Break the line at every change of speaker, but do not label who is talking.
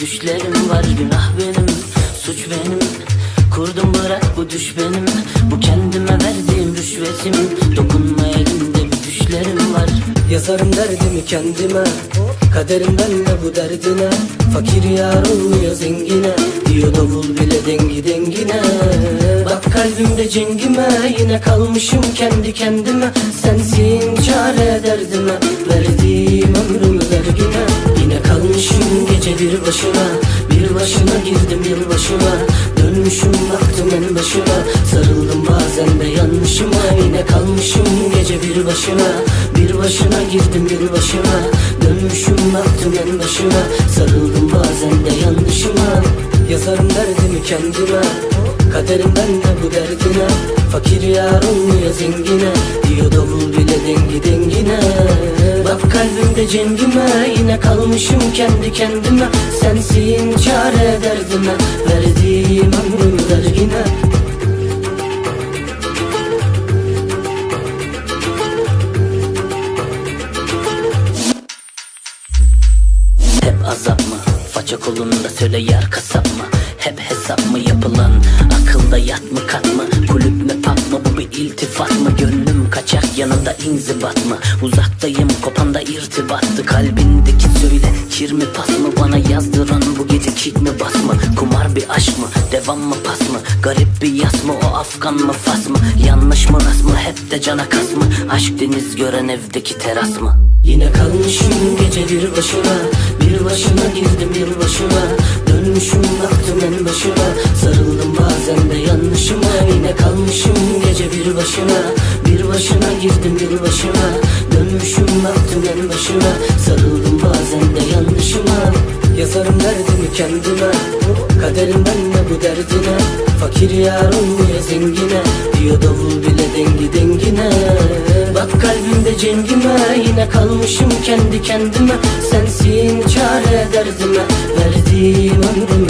düşlerim var. Günah benim, düş benim Bu kendime verdiğim rüşvetim Dokunma elimde bir düşlerim var.
Yazarım derdimi kendime Kaderim benle bu derdine. Fakir yar olmuyor zengine Diyor davul bile dengi dengine. Bak kalbimde cengime Yine kalmışım kendi kendime. Sensin çare derdime Verdiğim ömrümü vergine. Yine kalmışım gece bir başına başına girdim yılbaşına. Dönmüşüm baktım en başına. Sarıldım bazen de yanlışıma Yine kalmışım gece bir başına. Bir başına girdim yılbaşına. Dönmüşüm baktım en başına. Sarıldım bazen de yanlışıma. Yazarım derdimi kendime. Kaderim benle bu derdine Fakir yar olmuyor zengine Diyor davul bile dengi dengine Bak kalbimde cengime Yine kalmışım kendi kendime Sensin çare derdime Verdiğim ömrümü vergine
Hep azap mı? Faça kolunda söyle yer kasap mı? Hep hesap mı yapılan? Akılda yat mı kat mı? Kulüp mü pub mı? Bu bir iltifat mı? Gönlüm kaçak yanında inzibat mı? Uzaktayım kopanda irtibattı Kalbindeki söyle kir mi pas mı? Bana yazdıran bu gece kick mi bas mı? Kumar bir aşk mı? Devam mı pas mı? Garip bir yas mı? O Afgan mı fas mı? Yanlış mı rast mı? Hep de cana kas mı? Aşk deniz gören evdeki teras mı?
Yine kalmışım gece bir başına Bir başına girdim yılbaşına Dönmüşüm Kalmışım gece bir başına Bir başına girdim yılbaşına Dönmüşüm baktım en başına Sarıldım bazen de yanlışıma. Yazarım derdimi kendime Kaderim benle bu derdine. Fakir yar olmuyor zengine Diyor davul bile dengi dengine. Bak kalbimde cengime Yine kalmışım kendi kendime. Sensin çare derdime Verdiğim ömrümü